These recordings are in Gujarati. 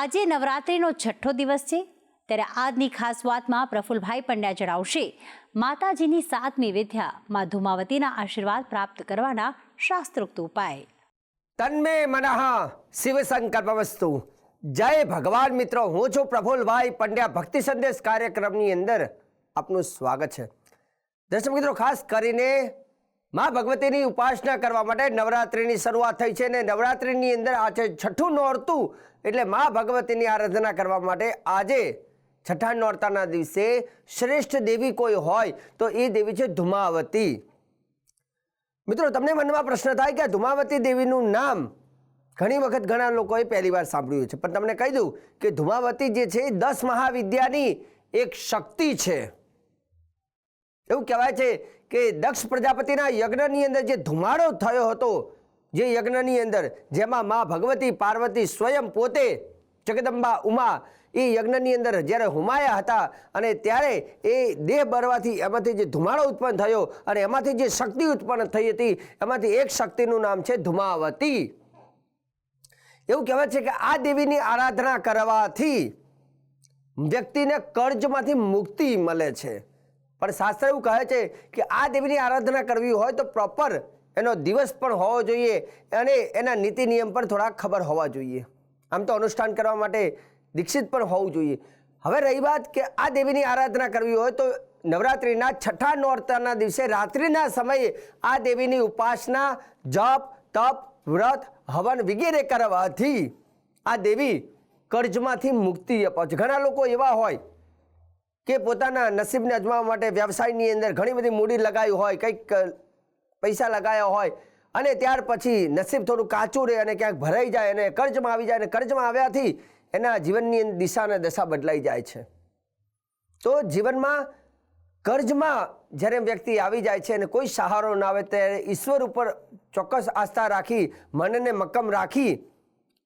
આજે નવરાત્રિનો છઠ્ઠો દિવસ છે, ત્યારે આજની ખાસ વાતમાં પ્રફુલભાઈ પંડ્યા જણાવશે. માતાજીની સાતમી વિદ્યા મા ધુમાવતીના આશીર્વાદ પ્રાપ્ત કરવાના શાસ્ત્રોક્ત ઉપાય. તન્મે મનઃ શિવ સંકલ્પવસ્તુ જય ભગવાન મિત્રો, હું છું પ્રફુલભાઈ પંડ્યા. ભક્તિ સંદેશ કાર્યક્રમની અંદર આપનું સ્વાગત છે. દર્શક મિત્રો, ખાસ કરીને મા ભગવતીની ઉપાસના કરવા માટે નવરાત્રિની શરૂઆત થઈ છે અને નવરાત્રિની અંદર આજે છઠ્ઠું નોરતું એટલે મા ભગવતીની આરાધના કરવા માટે આજે છઠ્ઠા નોરતાના દિવસે શ્રેષ્ઠ દેવી કોઈ હોય તો એ દેવી છે ધુમાવતી. મિત્રો, તમને મનમાં પ્રશ્ન થાય કે ધુમાવતી દેવીનું નામ ઘણી વખત ઘણા લોકોએ પહેલી વાર સાંભળ્યું છે. પણ તમને કહી દઉં કે ધુમાવતી જે છે દસ મહાવિદ્યાની એક શક્તિ છે. એવું કહેવાય છે કે દક્ષ પ્રજાપતિના યજ્ઞની અંદર જે ધુમાડો થયો હતો, જે યજ્ઞની અંદર જેમાં મા ભગવતી પાર્વતી સ્વયં પોતે જગદંબા ઉમા એ યજ્ઞની અંદર જ્યારે હુમાયા હતા અને ત્યારે એ દેહ બરવાથી એમાંથી જે ધુમાડો ઉત્પન્ન થયો અને એમાંથી જે શક્તિ ઉત્પન્ન થઈ હતી, એમાંથી એક શક્તિનું નામ છે ધુમાવતી. એવું કહેવાય છે કે આ દેવીની આરાધના કરવાથી વ્યક્તિને કર્જમાંથી મુક્તિ મળે છે. પણ શાસ્ત્ર એવું કહે છે કે આ દેવીની આરાધના કરવી હોય તો પ્રોપર એનો દિવસ પણ હોવો જોઈએ અને એના નીતિ નિયમ પણ થોડા ખબર હોવા જોઈએ. આમ તો અનુષ્ઠાન કરવા માટે દીક્ષિત પણ હોવું જોઈએ. હવે રહી વાત કે આ દેવીની આરાધના કરવી હોય તો નવરાત્રિના છઠ્ઠા નોરતાના દિવસે રાત્રિના સમયે આ દેવીની ઉપાસના, જપ, તપ, વ્રત, હવન વગેરે કરવાથી આ દેવી કર્જમાંથી મુક્તિ અપાવે છે ઘણા લોકો એવા હોય કે પોતાના નસીબને અજમાવવા માટે વ્યવસાયની અંદર ઘણી બધી મૂડી લગાવી હોય, કંઈક પૈસા લગાવ્યા હોય અને ત્યાર પછી નસીબ થોડું કાચું રહે અને ક્યાંક ભરાઈ જાય અને કર્જમાં આવી જાય અને કર્જમાં આવ્યાથી એના જીવનની દિશા અને દશા બદલાઈ જાય છે. તો જીવનમાં કર્જમાં જ્યારે વ્યક્તિ આવી જાય છે અને કોઈ સહારો ના આવે ત્યારે ઈશ્વર ઉપર ચોક્કસ આસ્થા રાખી, મનને મક્કમ રાખી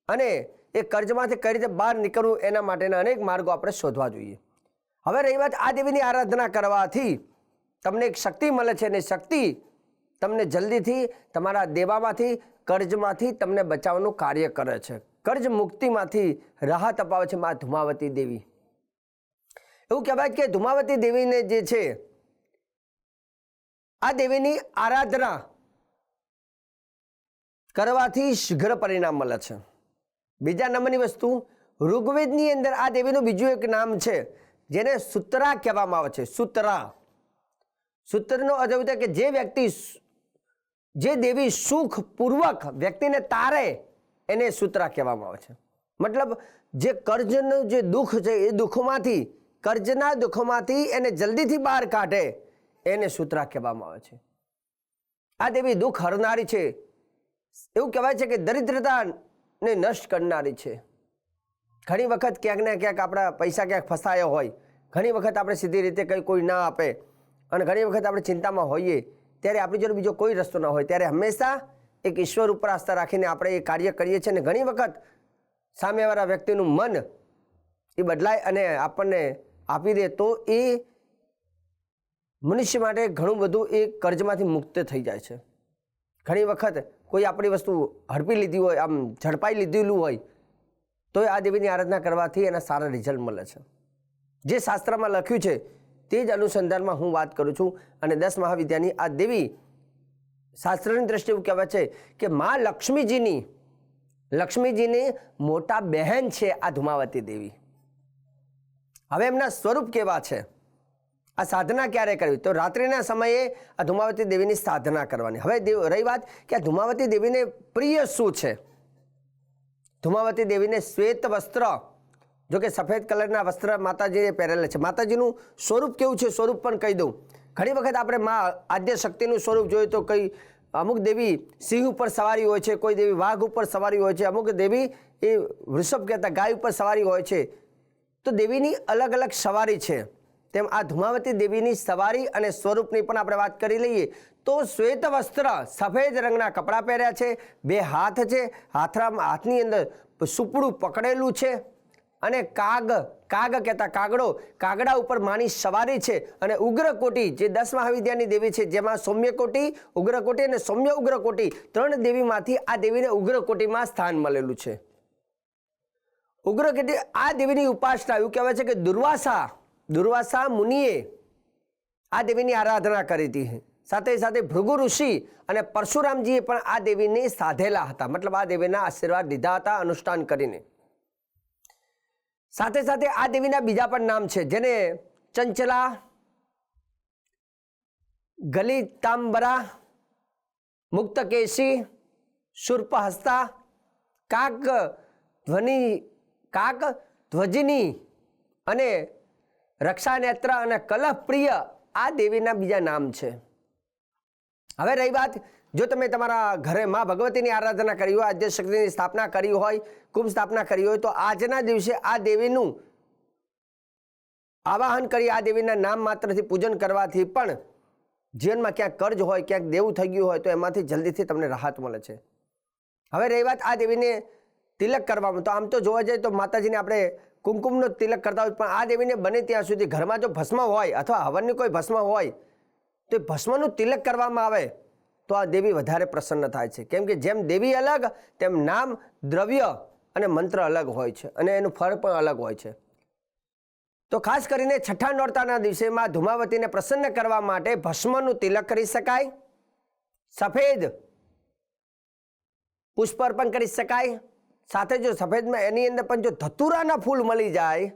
અને એ કર્જમાંથી કઈ રીતે બહાર નીકળવું એના માટેના અનેક માર્ગો આપણે શોધવા જોઈએ. હવે રહી વાત આ દેવીની આરાધના કરવાથી. તમને એક શક્તિ મળે છે અને શક્તિ તમને જલ્દીથી તમારા દેવામાંથી, કર્જમાંથી તમને બચાવવાનું કાર્ય કરે છે. કર્જ મુક્તિમાંથી રાહત અપાવે છે મા ધુમાવતી દેવી. એવું કહેવાય કે ધુમાવતી દેવીને જે છે, આ દેવીની આરાધના કરવાથી શીઘ્ર પરિણામ મળે છે. બીજા નંબરની વસ્તુ, ઋગ્વેદની અંદર આ દેવીનું બીજું એક નામ છે જેને સૂત્રા કહેવામાં આવે છે. સૂત્રા. સૂત્રનો અર્થ એવું કે જે વ્યક્તિ જે દેવી સુખપૂર્વક વ્યક્તિને તારે એને સૂત્રા કહેવામાં આવે છે. મતલબ જે કર્જનું જે દુઃખ છે એ દુઃખમાંથી, કર્જના દુઃખમાંથી એને જલ્દીથી બહાર કાઢે એને સૂત્રા કહેવામાં આવે છે. આ દેવી દુઃખ હરનારી છે. એવું કહેવાય છે કે દરિદ્રતાને નષ્ટ કરનારી છે. ઘણી વખત ક્યાંક ને ક્યાંક આપણા પૈસા ક્યાંક ફસાયા હોય. ઘણી વખત આપણે સીધી રીતે કંઈ કોઈ ના આપે. અને ઘણી વખત આપણે ચિંતામાં હોઈએ ત્યારે આપણી જોડે બીજો કોઈ રસ્તો ના હોય. ત્યારે હંમેશા એક ઈશ્વર ઉપર આસ્થા રાખીને આપણે એ કાર્ય કરીએ છીએ. અને ઘણી વખત સામેવાળા વ્યક્તિનું મન એ બદલાય અને આપણને આપી દે તો એ મનુષ્ય માટે ઘણું બધું એ કર્જમાંથી મુક્ત થઈ જાય છે. ઘણી વખત કોઈ આપણી વસ્તુ હડપી લીધી હોય, આમ ઝડપાઈ લીધેલું હોય તો આ દેવીની આરાધના કરવાથી એના સારા રિઝલ્ટ મળે છે. જે શાસ્ત્રમાં લખ્યું છે, તે જ અનુસંધાનમાં હું વાત કરું છું અને દસ મહાવિદ્યાની આ દેવી શાસ્ત્રની દ્રષ્ટિએ એવું કહેવાય છે કે મા લક્ષ્મીજીની લક્ષ્મીજીની મોટા બહેન છે આ ધુમાવતી દેવી. હવે એમના સ્વરૂપ કેવા છે? આ સાધના ક્યારે કરવી? તો રાત્રિના સમયે આ ધુમાવતી દેવીની સાધના કરવાની. હવે રહી વાત કે આ ધુમાવતી દેવીને પ્રિય શું છે? ધુમાવતી દેવીને શ્વેત વસ્ત્ર, જો કે સફેદ કલરના વસ્ત્ર માતાજીએ પહેરેલા છે. માતાજીનું સ્વરૂપ કેવું છે? સ્વરૂપ પણ કહી દઉં. ઘણી વખત આપણે મા આદ્ય શક્તિનું સ્વરૂપ જોઈએ તો કઈ અમુક દેવી સિંહ ઉપર સવારી હોય છે, કોઈ દેવી વાઘ ઉપર સવારી હોય છે, અમુક દેવી એ વૃષભ કહેતા ગાય ઉપર સવારી હોય છે. તો દેવીની અલગ અલગ સવારી છે. તેમ આ ધુમાવતી દેવીની સવારી અને સ્વરૂપની પણ આપણે વાત કરી લઈએ, તો શ્વેત વસ્ત્ર સફેદ રંગના કપડાં પહેર્યા છે, બે હાથ છે, હાથરામાં હાથની અંદર સુપડું પકડેલું છે અને કાગ કાગ કહેતા કાગડો, કાગડા ઉપર માની સવારી છે અને ઉગ્રકોટી જે દસ મહાવિદ્યાની દેવી છે જેમાં સૌમ્યકોટી, ઉગ્રકોટી અને સૌમ્ય ઉગ્રકોટી ત્રણ દેવીમાંથી આ દેવીને ઉગ્રકોટીમાં સ્થાન મળેલું છે. ઉગ્રકોટી આ દેવીની ઉપાસના એવું કહેવાય છે કે દુર્વાસા દુર્વાસા મુનિએ આ દેવીની આરાધના કરી હતી. સાથે સાથે ભૃગુ ઋષિ અને પરશુરામજીએ પણ આ દેવીને સાધેલા હતા. મતલબ આ દેવીના આશીર્વાદ લીધા હતા અનુષ્ઠાન કરીને. સાથે સાથે આ દેવીના બીજા પણ નામ છે, જેને ચંચલા, ગલિતાંબરા, મુક્તકેશી, શુર્પહસ્તા કાક ધ્વનિ કાક ધ્વજિની અને રક્ષાનેત્ર અને કલહપ્રિય આ દેવીના બીજા નામ છે. હવે રહી વાત, જો તમે તમારા ઘરે માં ભગવતીની આરાધના કરી હોય, આદ્ય શક્તિની સ્થાપના કરી હોય, કુંભ સ્થાપના કરી હોય, તો આજના દિવસે આ દેવીનું આવાહન કરી, આ દેવીના નામ માત્રથી પૂજન કરવાથી પણ જીવનમાં ક્યાંક કર્જ હોય, ક્યાંક દેવું થઈ ગયું હોય, તો એમાંથી જલ્દીથી તમને રાહત મળે છે. હવે રહી વાત આ દેવીને તિલક કરવામાં તો આમ તો જોવા જઈએ તો માતાજીને આપણે કુમકુમનો તિલક કરતા હોય, પણ આ દેવીને બને ત્યાં સુધી ઘરમાં જો ભસ્મ હોય અથવા હવનની કોઈ ભસ્મ હોય, તો એ ભસ્મનું તિલક કરવામાં આવે, તો આ દેવી વધારે પ્રસન્ન થાય છે. કેમ કે જેમ દેવી અલગ, તેમ નામ, દ્રવ્ય અને મંત્ર અલગ હોય છે અને એનું ફળ પણ અલગ હોય છે. તો ખાસ કરીને છઠ્ઠા નોરતાના દિવસે માં ધુમાવતીને પ્રસન્ન કરવા માટે ભસ્મનું તિલક કરી શકાય, સફેદ પુષ્પ અર્પણ કરી શકાય સાથે જો સફેદમાં એની અંદર પણ જો ધતુરાના ફૂલ મળી જાય,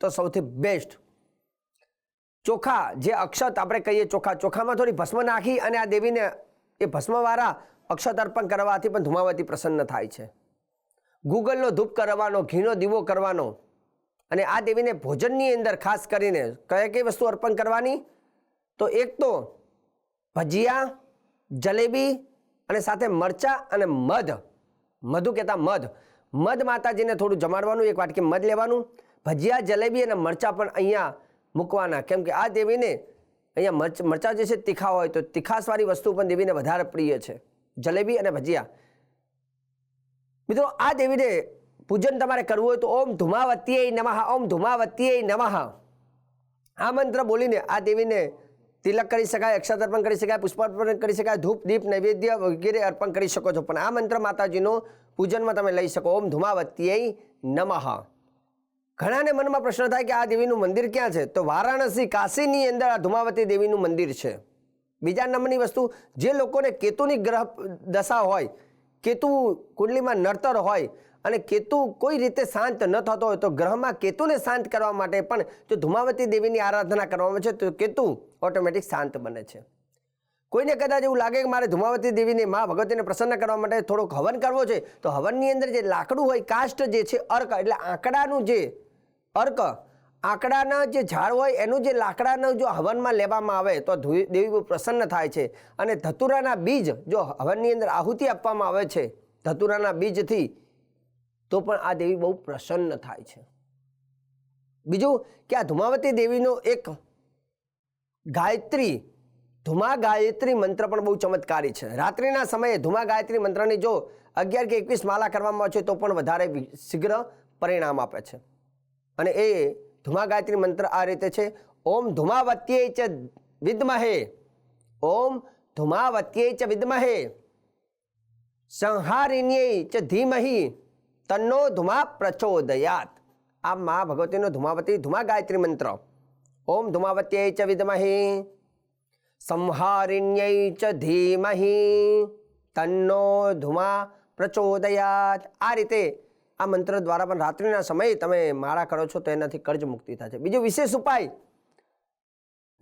તો સૌથી બેસ્ટ ચોખા, જે અક્ષત આપણે કહીએ ચોખા, ચોખામાં થોડી ભસ્મ નાખી અને આ દેવીને એ ભસ્મવાળા અક્ષત અર્પણ કરવાથી પણ ધુમાવતી પ્રસન્ન થાય છે. ગૂગલનો ધૂપ કરવાનો, ઘીનો દીવો કરવાનો અને આ દેવીને ભોજનની અંદર ખાસ કરીને કયા કઈ વસ્તુ અર્પણ કરવાની? તો એક તો ભજીયા, જલેબી અને સાથે મરચા અને મધ. મધુ કહેતા મધ. મધ માતાજીને થોડું જમાડવાનું, એક વાટકી મધ લેવાનું. ભજીયા, જલેબી અને મરચાં પણ અહીંયા મૂકવાના. કેમ કે આ દેવીને અહીંયા મરચ, મરચાં જે છે તીખા હોય તો તીખાસવાળી વસ્તુ પણ દેવીને વધારે પ્રિય છે. જલેબી અને ભજીયા. મિત્રો, આ દેવીને પૂજન તમારે કરવું હોય તો ઓમ ધુમાવતીય નમઃ, ઓમ ધુમાવતીય નમઃ. આ મંત્ર બોલીને આ દેવીને તિલક કરી શકાય અક્ષત અર્પણ કરી શકાય, પુષ્પાર્પણ કરી શકાય, ધૂપ, દીપ, નૈવેદ્ય વગેરે અર્પણ કરી શકો છો. પણ આ મંત્ર માતાજીનું પૂજનમાં તમે લઈ શકો. ઓમ ધુમાવતીય નમઃ. ઘણાને મનમાં પ્રશ્ન થાય કે આ દેવીનું મંદિર ક્યાં છે? તો વારાણસી કાશીની અંદર આ ધુમાવતી દેવીનું મંદિર છે. બીજા નંબરની વસ્તુ, જે લોકોને કેતુની ગ્રહ દશા હોય, કેતુ કુંડલીમાં નડતર હોય અને કેતુ કોઈ રીતે શાંત ન થતો હોય તો ગ્રહમાં કેતુને શાંત કરવા માટે પણ જો ધુમાવતી દેવીની આરાધના કરવામાં છે, તો કેતુ ઓટોમેટિક શાંત બને છે. કોઈને કદાચ એવું લાગે કે મારે ધુમાવતી દેવીને મા ભગવતીને પ્રસન્ન કરવા માટે થોડોક હવન કરવો છે, તો હવનની અંદર જે લાકડું હોય, કાષ્ટ જે છે, અર્ક, એટલે આંકડાનું જે અર્ક, આંકડાના જે ઝાડ હોય, એનું જે લાકડાનું જો હવનમાં લેવામાં આવે, તો દેવી પ્રસન્ન થાય છે. અને ધતુરાના બીજ જો હવનની અંદર આહુતિ આપવામાં આવે છે, ધતુરાના બીજથી તો પણ આ દેવી બહુ પ્રસન્ન થાય છે. બીજું કે આ ધુમાવતી દેવીનો એક ગાયત્રી ધુમા ગાયત્રી મંત્ર પણ બહુ ચમત્કારી છે. રાત્રિના સમયે ધુમા ગાયત્રી મંત્રની જો અગિયાર કે એકવીસ માલા કરવામાં આવે છે, તો પણ વધારે શીઘ્ર પરિણામ આપે છે. અને એ ધુમા ગાયત્રી મંત્ર આ રીતે છે, ઓમ ધુમાવત્યે ચ વિદ્મહે, ઓમ ધુમાવત્યે ચ વિદ્મહે, સંહારિણ્યે ચ ધીમહી તન્નો ધુમા પ્રચોદયાત. આ મા ભગવતીનો ધુમાવતી ધુમા ગાયત્રી મંત્ર. ઓમ ધુમાવત્યે ચ વિદ્મહે. સંહારિણ્યై ચ ધીમહી. તન્નો ધુમા પ્રચોદયાત. આ રીતે આ મંત્ર દ્વારા પણ રાત્રિના સમયે તમે માળા કરો છો તો એનાથી કર્જ મુક્તિ થાય છે. બીજો વિશેષ ઉપાય.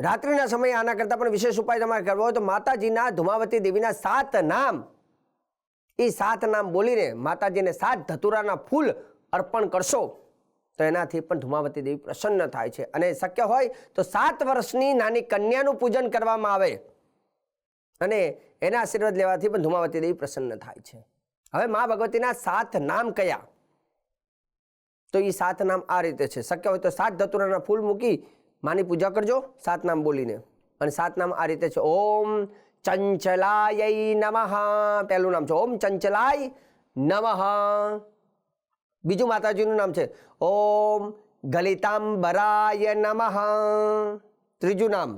રાત્રિના સમયે આના કરતાં પણ વિશેષ ઉપાય તમારે કરવો હોય તો માતાજીના ધુમાવતી દેવીના સાત નામ એ સાત નામ બોલીને માતાજીને સાત ધતુરાના ફૂલ અર્પણ કરશો, તો એનાથી પણ ધુમાવતી દેવી પ્રસન્ન થાય છે. અને શક્ય હોય તો સાત વર્ષની નાની કન્યાનું પૂજન કરવામાં આવે અને એના આશીર્વાદ લેવાથી પણ ધુમાવતી દેવી પ્રસન્ન થાય છે. હવે મા ભગવતીના સાત નામ કયા? તો એ સાત નામ આ રીતે છે. શક્ય હોય તો સાત ધતુરાના ફૂલ મૂકી માની પૂજા કરજો, સાત નામ બોલીને. અને સાત નામ આ રીતે છે. ઓમ ચંચલાય નમઃ પહેલું નામ છે, ઓમ ચંચલાય નમઃ। બીજું માતાજીનું નામ છે, ઓમ ગલિતાંબરાય નમઃ। ત્રીજું નામ,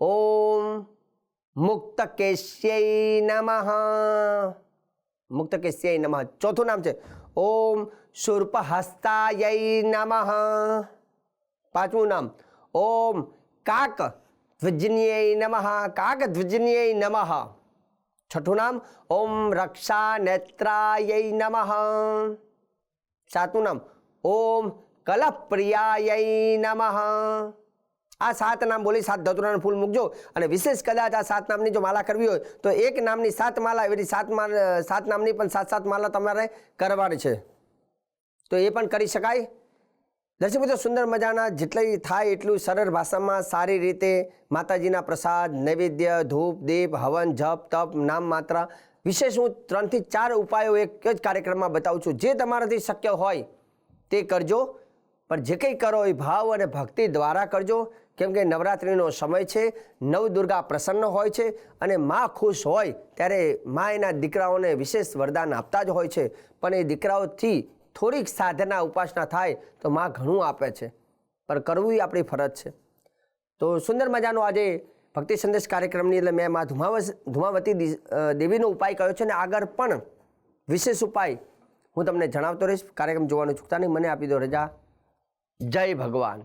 ઓમ મુક્તકેશ્યય નમઃ। મુક્તકેશ્યય નમઃ. ચોથું નામ છે, ઓમ શુર્પહસ્તાય નમઃ। પાંચમું નામ, ઓમ કાક ધ્વજનીય નમઃ કાક ધ્વજનીય નમઃ છઠ્ઠું નામ ઓમ રક્ષા નેત્રાય નમઃ સાતું નામ ઓમ કલપ્રિયાય નમઃ આ સાત નામ બોલી સાત ધતુરાના ફૂલ મૂકજો અને વિશેષ કદાચ આ સાત નામની જો માલા કરવી હોય, તો એક નામની સાત માલા, એવી સાત સાત નામની પણ સાત સાત માલા તમારે કરવાની છે. તો એ પણ કરી શકાય. દર્શક મિત્રો, સુંદર મજાના જેટલી થાય એટલું સરળ ભાષામાં સારી રીતે માતાજીના પ્રસાદ, નૈવેદ્ય, ધૂપ, દીપ, હવન, જપ, તપ, નામ માત્રા, વિશેષ હું ત્રણથી ચાર ઉપાયો એક જ કાર્યક્રમમાં બતાવું છું. જે તમારાથી શક્ય હોય તે કરજો, પણ જે કંઈ કરો એ ભાવ અને ભક્તિ દ્વારા કરજો. કેમ કે નવરાત્રિનો સમય છે, નવ દુર્ગા પ્રસન્ન હોય છે અને મા ખુશ હોય ત્યારે મા એના દીકરાઓને વિશેષ વરદાન આપતા જ હોય છે. પણ એ દીકરાઓથી થોડીક સાધના ઉપાસના થાય તો માં ઘણું આપે છે. પણ કરવું એ આપણી ફરજ છે. તો સુંદર મજાનો આજે ભક્તિ સંદેશ કાર્યક્રમની એટલે મેં મા ધુમાવસ, ધુમાવતી દેવીનો ઉપાય કર્યો છે અને આગળ પણ વિશેષ ઉપાય હું તમને જણાવતો રહીશ. કાર્યક્રમ જોવાનું ચૂકતા નહીં, મને આપી દો રજા. જય ભગવાન.